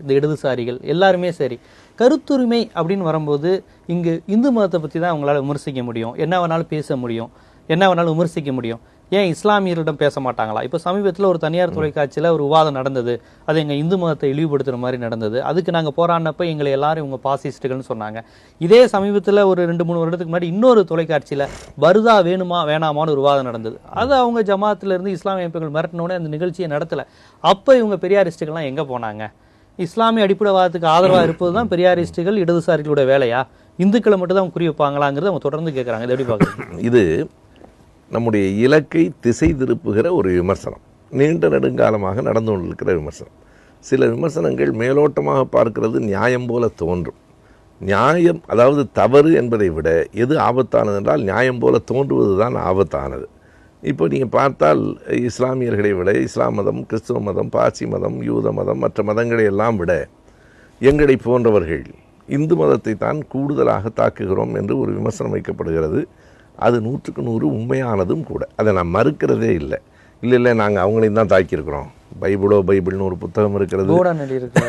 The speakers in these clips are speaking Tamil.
இந்த இடதுசாரிகள் எல்லாருமே சரி. கருத்துரிமை அப்படின்னு வரும்போது இங்கு இந்து மதத்தை பற்றி தான் அவங்களால விமர்சிக்க முடியும். என்ன வேணாலும் பேச முடியும். என்ன வேணாலும் விமர்சிக்க முடியும். ஏன் இஸ்லாமியர்களிடம் பேச மாட்டாங்களா? இப்போ சமீபத்தில் ஒரு தனியார் தொலைக்காட்சியில் ஒரு விவாதம் நடந்தது. அது எங்கள் இந்து மதத்தை இழிவுபடுத்துகிற மாதிரி நடந்தது. அதுக்கு நாங்கள் போராடினப்ப எங்களை எல்லாரும் இவங்க பாசிஸ்ட்டுகள்னு சொன்னாங்க. இதே சமீபத்தில் ஒரு ரெண்டு மூணு வருடத்துக்கு முன்னாடி இன்னொரு தொலைக்காட்சியில் வருதா வேணுமா வேணாமான்னு ஒரு விவாதம் நடந்தது. அது அவங்க ஜமாத்துல இருந்து இஸ்லாமிய அமைப்புகள் மிரட்டினோடனே அந்த நிகழ்ச்சியை நடத்தலை. அப்போ இவங்க பெரியாரிஸ்ட்டுகள்லாம் எங்கே போனாங்க? இஸ்லாமிய அடிப்படைவாதத்துக்கு ஆதரவாக இருப்பது தான் பெரியாரிஸ்டுகள் இடதுசாரிகளோட வேலையா? இந்துக்களை மட்டும் தான் குறி வைப்பாங்களாங்கிறது அவங்க தொடர்ந்து கேட்குறாங்க இது எப்படி பார்க்குறாங்க? இது நம்முடைய இலக்கை திசை திருப்புகிற ஒரு விமர்சனம். நீண்ட நெடுங்காலமாக நடந்து கொண்டிருக்கிற விமர்சனம். சில விமர்சனங்கள் மேலோட்டமாக பார்க்கிறது நியாயம் போல தோன்றும். நியாயம் அதாவது தவறு என்பதை விட எது ஆபத்தானது என்றால் நியாயம் போல தோன்றுவது தான் ஆபத்தானது. இப்போ நீங்கள் பார்த்தால் இஸ்லாமியர்களை விட இஸ்லாம் மதம் கிறிஸ்துவ மதம் பாசி மதம் யூத மதம் மற்ற மதங்களை எல்லாம் விட எங்களை போன்றவர்கள் இந்து மதத்தை தான் கூடுதலாக தாக்குகிறோம் என்று ஒரு விமர்சனம் வைக்கப்படுகிறது. அது நூற்றுக்கு நூறு உண்மையானதும் கூட. அதை நான் மறுக்கிறதே இல்லை. இல்லை இல்லை நாங்கள் அவங்களையும் தான் தாக்கியிருக்கிறோம். பைபிளோ பைபிள்னு ஒரு புத்தகம் இருக்கிறது.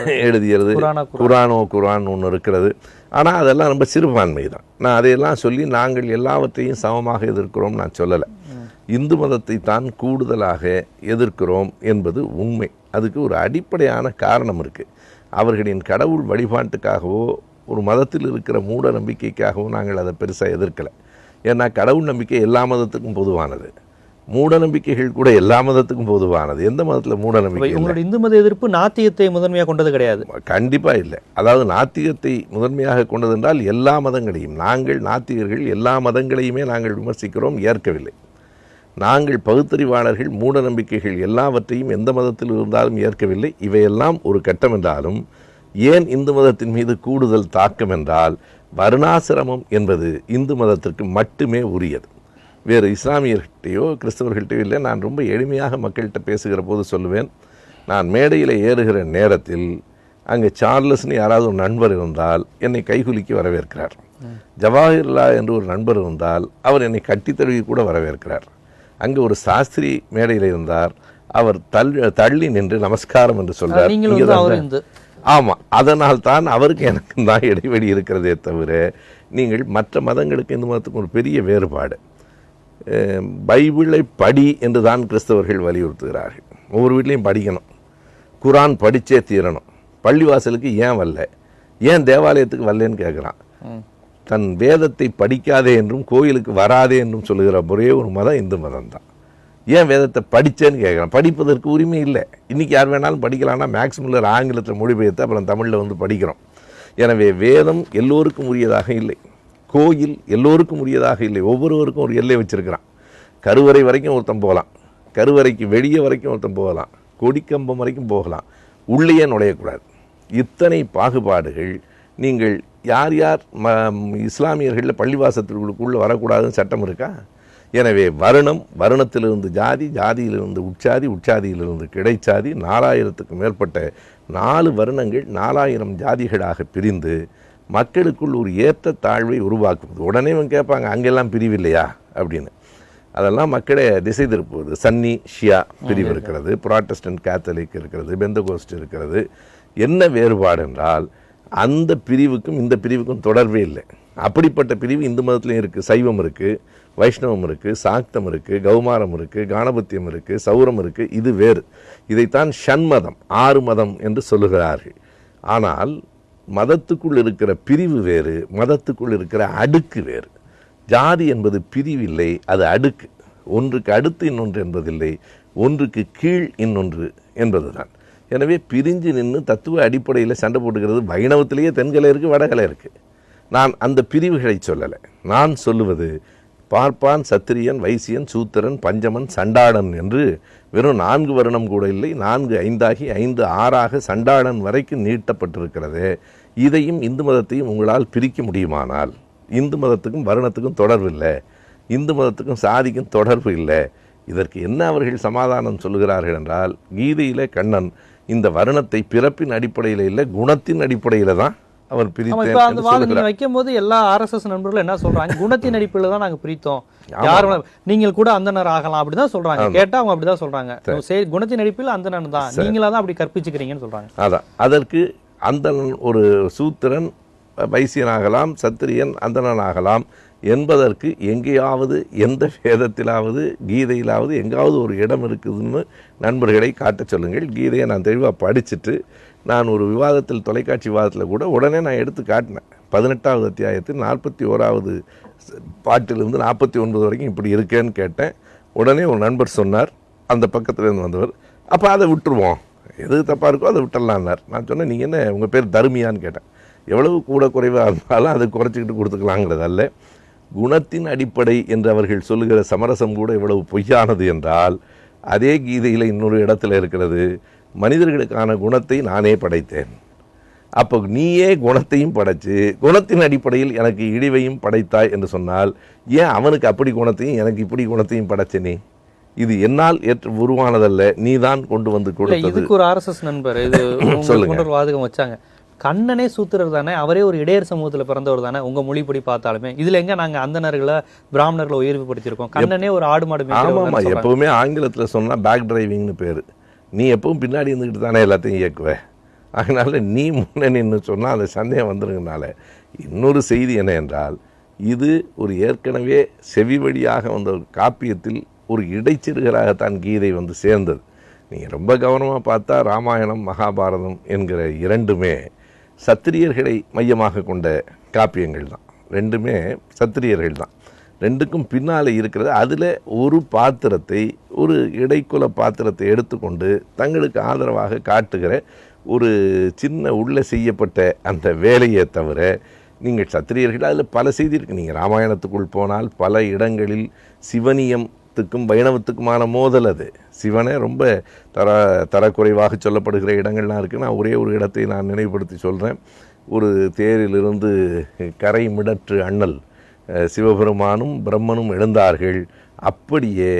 எழுதியது. குரானா குரான். குரானோ குரான் ஒன்று இருக்கிறது. ஆனால் அதெல்லாம் ரொம்ப சிறுபான்மை தான் நான் அதையெல்லாம் சொல்லி நாங்கள் எல்லாவற்றையும் சமமாக எதிர்க்கிறோம் நான் சொல்லலை. இந்து மதத்தை தான் கூடுதலாக எதிர்க்கிறோம் என்பது உண்மை. அதுக்கு ஒரு அடிப்படையான காரணம் இருக்குது அவர்களின் கடவுள் வழிபாட்டுக்காகவோ ஒரு மதத்தில் இருக்கிற மூட நம்பிக்கைக்காகவோ நாங்கள் அதை பெருசாக எதிர்க்கலை. ஏன்னா கடவுள் நம்பிக்கை எல்லா மதத்துக்கும் பொதுவானது. மூட நம்பிக்கைகள் கூட எல்லா மதத்துக்கும் பொதுவானது. எந்த மதத்தில் மூட நம்பிக்கை இல்லை? உங்களோட இந்து மத எதிர்ப்பு நாத்தியத்தை முதன்மையாக கொண்டது கிடையாது. கண்டிப்பாக இல்லை. அதாவது நாத்திகத்தை முதன்மையாக கொண்டது என்றால் எல்லா மதங்களையும் நாங்கள் நாத்திகர்கள் எல்லா மதங்களையுமே நாங்கள் விமர்சிக்கிறோம் ஏற்கவில்லை. நாங்கள் பகுத்தறிவாளர்கள் மூட நம்பிக்கைகள் எல்லாவற்றையும் எந்த மதத்தில் இருந்தாலும் ஏற்கவில்லை. இவையெல்லாம் ஒரு கட்டம் என்றாலும் ஏன் இந்து மதத்தின் மீது கூடுதல் தாக்கம் என்றால் வருணாசிரமம் என்பது இந்து மதத்திற்கு மட்டுமே உரியது. வேறு இஸ்லாமியர்கிட்டையோ கிறிஸ்தவர்கள்ட்டையோ இல்லை. நான் ரொம்ப எளிமையாக மக்கள்கிட்ட பேசுகிற போது சொல்லுவேன் நான் மேடையில் ஏறுகிற நேரத்தில் அங்கே சார்லஸ்னு யாராவது ஒரு நண்பர் இருந்தால் என்னை கைகுலுக்கி வரவேற்கிறார். ஜவாஹிர்லா என்று ஒரு நண்பர் இருந்தால் அவர் என்னை கட்டித் தழுவி கூட வரவேற்கிறார். அங்கே ஒரு சாஸ்திரி மேடையில் இருந்தார். அவர் தள் தள்ளி நின்று நமஸ்காரம் என்று சொல்றார். ஆமாம் அதனால் தான் அவருக்கு எனக்கு தான் இடைவெளி இருக்கிறதே தவிர நீங்கள் மற்ற மதங்களுக்கு இந்த மதத்துக்கு ஒரு பெரிய வேறுபாடு. பைபிளை படி என்று தான் கிறிஸ்தவர்கள் வலியுறுத்துகிறார்கள். ஒவ்வொரு வீட்லையும் படிக்கணும். குரான் படிச்சே தீரணும். பள்ளிவாசலுக்கு ஏன் வரல? ஏன் தேவாலயத்துக்கு வரலன்னு கேட்குறான் தன் வேதத்தை படிக்காதே என்றும் கோயிலுக்கு வராதே என்றும் சொல்லுகிற ஒரே ஒரு மதம் இந்து மதம் தான் ஏன் வேதத்தை படிச்சேன்னு கேட்குறான் படிப்பதற்கு உரிமை இல்லை. இன்னைக்கு யார் வேணாலும் படிக்கலாம்னா மேக்ஸிமில்லர் ஆங்கிலத்தில் மொழிபெயர்த்து அப்புறம் தமிழில் வந்து படிக்கிறோம். எனவே வேதம் எல்லோருக்கும் உரியதாக இல்லை. கோயில் எல்லோருக்கும் உரியதாக இல்லை. ஒவ்வொருவருக்கும் ஒரு எல்லை வச்சிருக்கிறான். கருவறை வரைக்கும் ஒருத்தன் போகலாம். கருவறைக்கு வெளியே வரைக்கும் ஒருத்தன் போகலாம். கொடிக்கம்பம் வரைக்கும் போகலாம். உள்ளேயே நுழையக்கூடாது. இத்தனை பாகுபாடுகள் நீங்கள் யார் யார் ம இஸ்லாமியர்களில் பள்ளிவாசத்திற்குள்ளே வரக்கூடாதுன்னு சட்டம் இருக்கா? எனவே வருணம் வருணத்திலிருந்து ஜாதி ஜாதியிலிருந்து உட்சாதி உட்சாதியிலிருந்து கிடைச்சாதி நாலாயிரத்துக்கும் மேற்பட்ட நாலு வருணங்கள் நாலாயிரம் ஜாதிகளாக பிரிந்து மக்களுக்குள் ஒரு ஏற்ற தாழ்வை உருவாக்குவது. உடனே இவங்க கேட்பாங்க அங்கெல்லாம் பிரிவு இல்லையா? அப்படின்னு. அதெல்லாம் மக்களை திசை திருப்புவது. சன்னி ஷியா பிரிவு இருக்கிறது. புராட்டஸ்டன்ட் கேத்தலிக் இருக்கிறது. பெந்தகோஸ்ட் இருக்கிறது. என்ன வேறுபாடு என்றால் அந்த பிரிவுக்கும் இந்த பிரிவுக்கும் தொடர்பே இல்லை. அப்படிப்பட்ட பிரிவு இந்து மதத்துலையும் இருக்குது சைவம் இருக்குது வைஷ்ணவம் இருக்குது சாக்தம் இருக்குது கௌமாரம் இருக்குது காணபத்தியம் இருக்குது சௌரம் இருக்குது இது வேறு. இதைத்தான் ஷண்மதம் ஆறு மதம் என்று சொல்லுகிறார்கள். ஆனால் மதத்துக்குள் இருக்கிற பிரிவு வேறு மதத்துக்குள் இருக்கிற அடுக்கு வேறு. ஜாதி என்பது பிரிவில்லை அது அடுக்கு. ஒன்றுக்கு அடுத்து இன்னொன்று என்பதில்லை ஒன்றுக்கு கீழ் இன்னொன்று என்பதுதான். எனவே பிரிஞ்சு நின்று தத்துவ அடிப்படையில் சண்டை போட்டுக்கிறது வைணவத்திலேயே தென்கலை இருக்குது வடகலை இருக்குது நான் அந்த பிரிவுகளை சொல்லலை. நான் சொல்லுவது பார்ப்பான் சத்திரியன் வைசியன் சூத்திரன் பஞ்சமன் சண்டாளன் என்று வெறும் நான்கு வருணம் கூட இல்லை நான்கு ஐந்தாகி ஐந்து ஆறாக சண்டாளன் வரைக்கும் நீட்டப்பட்டிருக்கிறது. இதையும் இந்து மதத்தையும் உங்களால் பிரிக்க முடியுமானால் இந்து மதத்துக்கும் வருணத்துக்கும் தொடர்பு இல்லை இந்து மதத்துக்கும் சாதிக்கும் தொடர்பு இல்லை. இதற்கு என்ன அவர்கள் சமாதானம் சொல்லுகிறார்கள் என்றால் கீதையிலே கண்ணன் இந்த வருணத்தை பிறப்பின் அடிப்படையில் இல்லை குணத்தின் அடிப்படையில் தான் அவர் பிரித்தேன் அந்த வைக்கும் போது எல்லா ஆர்எஸ்எஸ் நண்பர்களும் என்ன சொல்றாங்க? குணத்தின் அடிப்படையில தான் நாங்க பிரித்தோம். யாரும் நீங்கள் கூட அந்தனர் ஆகலாம் அப்படிதான் சொல்றாங்க. கேட்டா அவங்க அப்படிதான் சொல்றாங்க. குணத்தின் அடிப்படையில் அந்தணன் தான். நீங்களா தான் அப்படி கற்பிச்சுக்கிறீங்கன்னு சொல்றாங்க. அதான். அதற்கு அந்தணன் ஒரு சூத்திரன் வைசியனாகலாம் சத்திரியன் அந்தணன் ஆகலாம் என்பதற்கு எங்கேயாவது எந்த வேதத்திலாவது கீதையிலாவது எங்காவது ஒரு இடம் இருக்குதுன்னு நண்பர்களை காட்டச் சொல்லுங்கள். கீதையை நான் தெளிவாக படிச்சுட்டு நான் ஒரு விவாதத்தில் தொலைக்காட்சி விவாதத்தில் கூட உடனே நான் எடுத்து காட்டினேன். பதினெட்டாவது அத்தியாயத்தில் நாற்பத்தி ஓராவது பாட்டிலிருந்து நாற்பத்தி ஒன்பது வரைக்கும் இப்படி இருக்கேன்னு கேட்டேன். உடனே ஒரு நண்பர் சொன்னார் அந்த பக்கத்துலேருந்து வந்தவர் அப்போ அதை விட்டுருவோம். எது தப்பாக இருக்கோ அதை விட்டுடலான்னார். நான் சொன்னேன் நீங்கள் என்ன உங்கள் பேர் தர்மியான்னு கேட்டேன். எவ்வளவு கூட குறைவாக இருந்தாலும் அதை குறைச்சிக்கிட்டு கொடுத்துக்கலாங்கிறதல்ல குணத்தின் அடிப்படை என்று அவர்கள் சொல்லுகிற சமரசம் கூட எவ்வளவு பொய்யானது என்றால் அதே கீதையில் இன்னொரு இடத்துல இருக்கிறது. மனிதர்களுக்கான குணத்தை நானே படைத்தேன். அப்போ நீயே குணத்தையும் படைச்சு குணத்தின் அடிப்படையில் எனக்கு இழிவையும் படைத்தாய் என்று சொன்னால் ஏன் அவனுக்கு அப்படி குணத்தையும் எனக்கு இப்படி குணத்தையும் படைச்ச நீ இது என்னால் ஏற்று உருவானதல்ல நீதான் கொண்டு வந்து கொடுத்தது. இதுக்கு ஒரு ஆர்எஸ்எஸ் நண்பர் இது சொல்லுங்க. வாதகம் வச்சாங்க. கண்ணனே சூத்திரர் தானே அவரே ஒரு இடையர் சமூகத்துல பிறந்தவர் தானே உங்க மொழிப்படி பார்த்தாலுமே. இதுல எங்க நாங்க அந்தணர்களை பிராமணர்களை உயர்வுபடுத்தியிருக்கோம்? கண்ணனே ஒரு ஆடு மாடு ஆமாம் தானே. எப்பவுமே ஆங்கிலத்தில் சொன்னால் பேக் டிரைவிங்னு பேர். நீ எப்பவும் பின்னாடி இருந்துக்கிட்டு தானே எல்லாத்தையும் இயக்குவ. அதனால் நீ முன்னே நின்று சொன்னால் அந்த சந்தேகம் வந்துருங்கனால இன்னொரு செய்தி என்ன என்றால் இது ஒரு ஏற்கனவே செவி வழியாக வந்த ஒரு காப்பியத்தில் ஒரு இடைச்சிறுகளாகத்தான் கீதை வந்து சேர்ந்தது. நீங்கள் ரொம்ப கவனமாக பார்த்தா ராமாயணம் மகாபாரதம் என்கிற இரண்டுமே சத்திரியர்களை மையமாக கொண்ட காப்பியங்கள் தான் ரெண்டுமே சத்திரியர்கள் தான் ரெண்டுக்கும் பின்னால் இருக்கிறது அதில் ஒரு பாத்திரத்தை ஒரு இடைக்குல பாத்திரத்தை எடுத்துக்கொண்டு தங்களுக்கு ஆதரவாக காட்டுகிற ஒரு சின்ன உள்ளே செய்யப்பட்ட அந்த வேலையை தவிர நீங்கள் சத்திரியர்கள் அதில் பல செய்தி இருக்குது நீங்கள் ராமாயணத்துக்குள் போனால் பல இடங்களில் சிவனியத்துக்கும் வைணவத்துக்குமான மோதல் அது. சிவனே ரொம்ப தர தரக்குறைவாக சொல்லப்படுகிற இடங்கள்லாம் இருக்குது நான் ஒரே ஒரு இடத்தை நான் நினைவுபடுத்தி சொல்கிறேன் ஒரு தேரிலிருந்து கரை மிடற்று அண்ணல் சிவபெருமானும் பிரம்மனும் எழுந்தார்கள். அப்படியே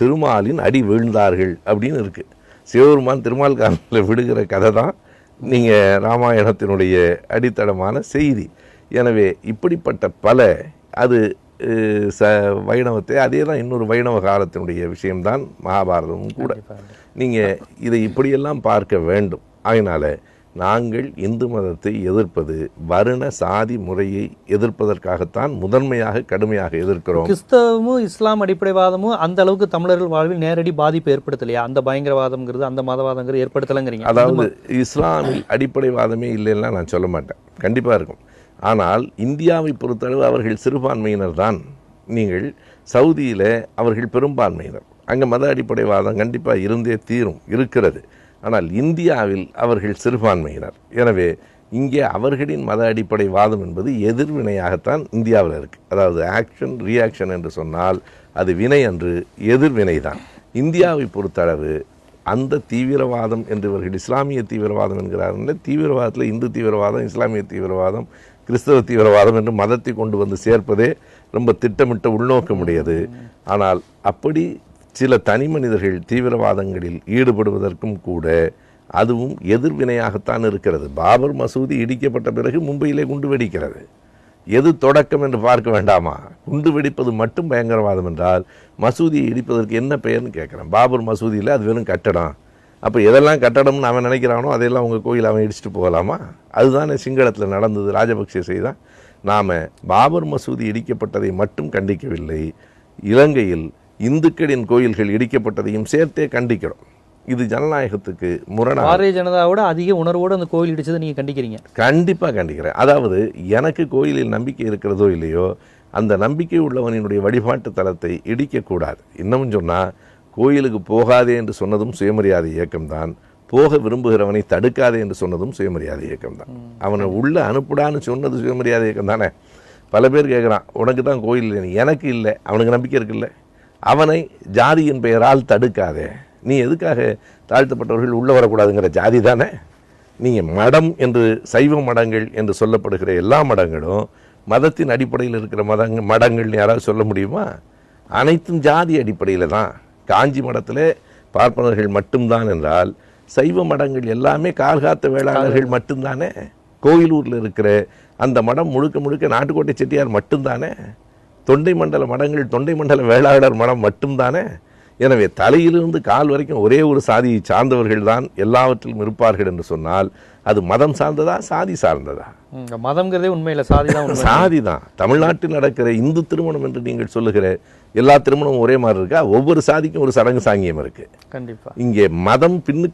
திருமாலின் அடி வீழ்ந்தார்கள் அப்படின்னு இருக்கு. சிவபெருமான் திருமால் காலில் விடுகிற கதை தான் நீங்கள் ராமாயணத்தினுடைய அடித்தளமான செய்தி. எனவே இப்படிப்பட்ட பல அது ச வைணவத்தை அதே தான் இன்னொரு வைணவ காலத்தினுடைய விஷயம்தான் மகாபாரதமும் கூட. நீங்கள் இதை இப்படியெல்லாம் பார்க்க வேண்டும். அதனால நாங்கள் இந்து மதத்தை எதிர்ப்பது வருண சாதி முறையை எதிர்ப்பதற்காகத்தான் முதன்மையாக கடுமையாக எதிர்க்கிறோம். கிறிஸ்தவமும் இஸ்லாம் அடிப்படைவாதமும் அந்த அளவுக்கு தமிழர்கள் வாழ்வில் நேரடி பாதிப்பு ஏற்படுத்தலையா? அந்த பயங்கரவாதம்ங்கிறது அந்த மதவாதங்கிறது ஏற்படுத்தலைங்கிறீங்க. அதாவது இஸ்லாமில் அடிப்படைவாதமே இல்லைன்னா நான் சொல்ல மாட்டேன். கண்டிப்பாக இருக்கும். ஆனால் இந்தியாவை பொறுத்தளவு அவர்கள் சிறுபான்மையினர் தான். நீங்கள் சவுதியில் அவர்கள் பெரும்பான்மையினர். அங்கே மத அடிப்படைவாதம் கண்டிப்பாக இருந்தே தீரும் இருக்கிறது. ஆனால் இந்தியாவில் அவர்கள் சிறுபான்மையினர். எனவே இங்கே அவர்களின் மத அடிப்படை வாதம் என்பது எதிர்வினையாகத்தான் இந்தியாவில் இருக்குது அதாவது ஆக்ஷன் ரியாக்ஷன் என்று சொன்னால் அது வினை அன்று எதிர்வினை தான். இந்தியாவை பொறுத்தளவு அந்த தீவிரவாதம் என்று இவர்கள் இஸ்லாமிய தீவிரவாதம் என்கிறார்கள் தீவிரவாதத்தில் இந்து தீவிரவாதம் இஸ்லாமிய தீவிரவாதம் கிறிஸ்தவ தீவிரவாதம் என்று மதத்தை கொண்டு வந்து சேர்ப்பதே ரொம்ப திட்டமிட்ட உள்நோக்கமுடையது. ஆனால் அப்படி சில தனி மனிதர்கள் தீவிரவாதங்களில் ஈடுபடுவதற்கும் கூட அதுவும் எதிர்வினையாகத்தான் இருக்கிறது. பாபர் மசூதி இடிக்கப்பட்ட பிறகு மும்பையிலே குண்டு வெடிக்கிறது. எது தொடக்கம் என்று பார்க்க வேண்டாமா? குண்டு வெடிப்பது மட்டும் பயங்கரவாதம் என்றால் மசூதியை இடிப்பதற்கு என்ன பெயர்னு கேட்குறேன். பாபர் மசூதியில் அது வெறும் கட்டடம். அப்போ எதெல்லாம் கட்டடம்னு அவன் நினைக்கிறானோ அதையெல்லாம் உங்கள் கோயில் அவன் இடிச்சிட்டு போகலாமா? அதுதானே சிங்களத்தில் நடந்தது ராஜபக்சே செய்தான் நாம் பாபர் மசூதி இடிக்கப்பட்டதை மட்டும் கண்டிக்கவில்லை. இலங்கையில் இந்துக்களின் கோயில்கள் இடிக்கப்பட்டதையும் சேர்த்தே கண்டிக்கிறோம். இது ஜனநாயகத்துக்கு முரணாக. பாரதிய ஜனதாவோட அதிக உணர்வோடு அந்த கோயில் இடிச்சதை நீங்க கண்டிக்கிறீங்க. கண்டிப்பாக கண்டிக்கிறேன். அதாவது எனக்கு கோயிலில் நம்பிக்கை இருக்கிறதோ இல்லையோ அந்த நம்பிக்கை உள்ளவனினுடைய வழிபாட்டு தலத்தை இடிக்கக்கூடாது. இன்னமும் சொன்னால் கோயிலுக்கு போகாதே என்று சொன்னதும் சுயமரியாதை இயக்கம்தான். போக விரும்புகிறவனை தடுக்காதே என்று சொன்னதும் சுயமரியாதை இயக்கம்தான். அவனை உள்ள அனுப்புடான்னு சொன்னது சுயமரியாதை இயக்கம் தானே பல பேர் கேட்குறான் உனக்கு தான் கோயில் எனக்கு இல்லை. அவனுக்கு நம்பிக்கை இருக்குல்ல. அவனை ஜாதியின் பெயரால் தடுக்காதே. நீ எதுக்காக தாழ்த்தப்பட்டவர்கள் உள்ள வரக்கூடாதுங்கிற ஜாதி தானே? நீங்கள் மடம் என்று சைவ மடங்கள் என்று சொல்லப்படுகிற எல்லா மடங்களும் மதத்தின் அடிப்படையில் இருக்கிற மதங்க மடங்கள்னு யாராவது சொல்ல முடியுமா? அனைத்தும் ஜாதி அடிப்படையில் தான். காஞ்சி மடத்தில் பார்ப்பனர்கள் மட்டும்தான் என்றால் சைவ மடங்கள் எல்லாமே கால்காத்த வேளாளர்கள் மட்டும்தானே? கோயிலூரில் இருக்கிற அந்த மடம் முழுக்க முழுக்க நாட்டுக்கோட்டை செட்டியார் மட்டும்தானே? தொண்டை மண்டல மடங்கள் தொண்டை மண்டல வேளாளர் மடம் மட்டும்தானே? எனவே தலையிலிருந்து கால் வரைக்கும் ஒரே ஒரு சாதியை சார்ந்தவர்கள் தான் எல்லாவற்றிலும் இருப்பார்கள் என்று சொன்னால் அது மதம் சார்ந்ததா சாதி சார்ந்ததா? மதம்ங்கிறதே உண்மையில சாதி தான் சாதி தான். தமிழ்நாட்டில் நடக்கிற இந்து திருமணம் என்று நீங்கள் சொல்லுகிற எல்லா திருமணமும் ஒரே மாதிரி இருக்கா? ஒவ்வொரு சாதிக்கும் ஒரு சடங்கு சாங்கியம் இருக்கு. கண்டிப்பா. இங்கே மதம் பின்னுக்கு